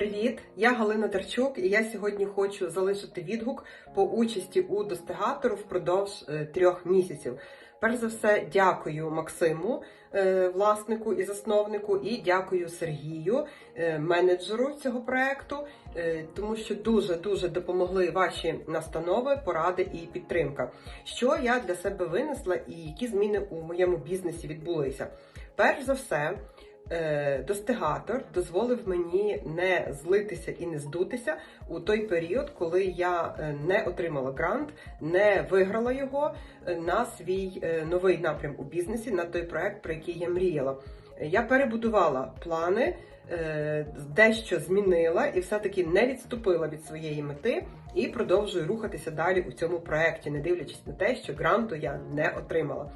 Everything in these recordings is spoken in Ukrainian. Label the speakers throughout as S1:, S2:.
S1: Привіт! Я Галина Терчук, і я сьогодні хочу залишити відгук по участі у достигатору впродовж е, трьох місяців. Перш за все, дякую Максиму, е, власнику і засновнику, і дякую Сергію, е, менеджеру цього проекту, тому що дуже дуже допомогли ваші настанови, поради і підтримка. Що я для себе винесла, і які зміни у моєму бізнесі відбулися. Перш за все. Е, Достигатор дозволив мені не злитися і не здутися у той період, коли я е, не отримала грант, не виграла його е, на свій новий напрям у бізнесі, на той проект, про який я мріяла. Я перебудувала плани, дещо змінила і все-таки не відступила від своєї мети і продовжую рухатися далі у цьому проекті, не дивлячись на те, що гранту я не отримала.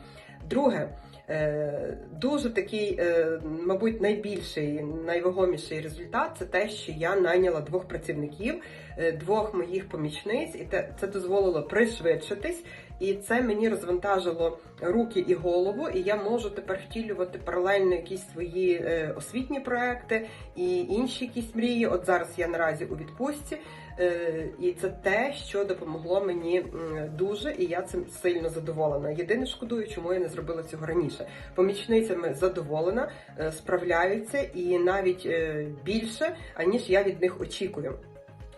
S1: Друге, е, дуже такий, е, мабуть, найбільший, найвагоміший результат це те, що я найняла двох працівників, е, двох моїх помічниць, і це дозволило пришвидшитись. І це мені розвантажило руки і голову, і я можу тепер втілювати паралельно якісь свої освітні проекти і інші якісь мрії. От зараз я наразі у відпустці, і це те, що допомогло мені дуже, і я цим сильно задоволена. Єдине шкодую, чому я не зробила цього раніше. Помічницями задоволена, е, справляються і навіть е, більше, аніж я від них очікую.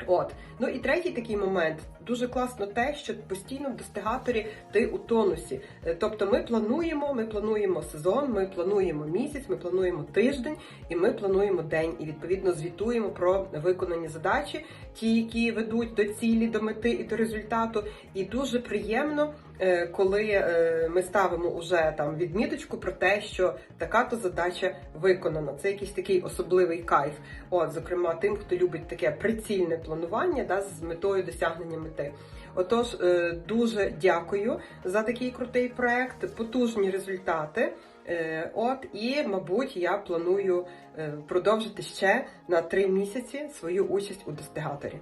S1: От, ну і третій такий момент дуже класно те, що постійно в достигаторі ти у тонусі. Е, Тобто, ми плануємо, ми плануємо сезон, ми плануємо місяць, ми плануємо тиждень і ми плануємо день. І відповідно звітуємо про виконані задачі, ті, які ведуть до цілі, до мети і до результату. І дуже приємно, е, коли е, ми ставимо уже там відміточку про те, що така-то задача виконана. Це якийсь такий особливий кайф. От, зокрема, тим, хто любить таке прицільне планування да, з метою досягнення мети. Отож, е, дуже дякую за такий крутий проект, потужні результати. Е, От і, мабуть, я планую е, продовжити ще на три місяці свою участь у достигаторі.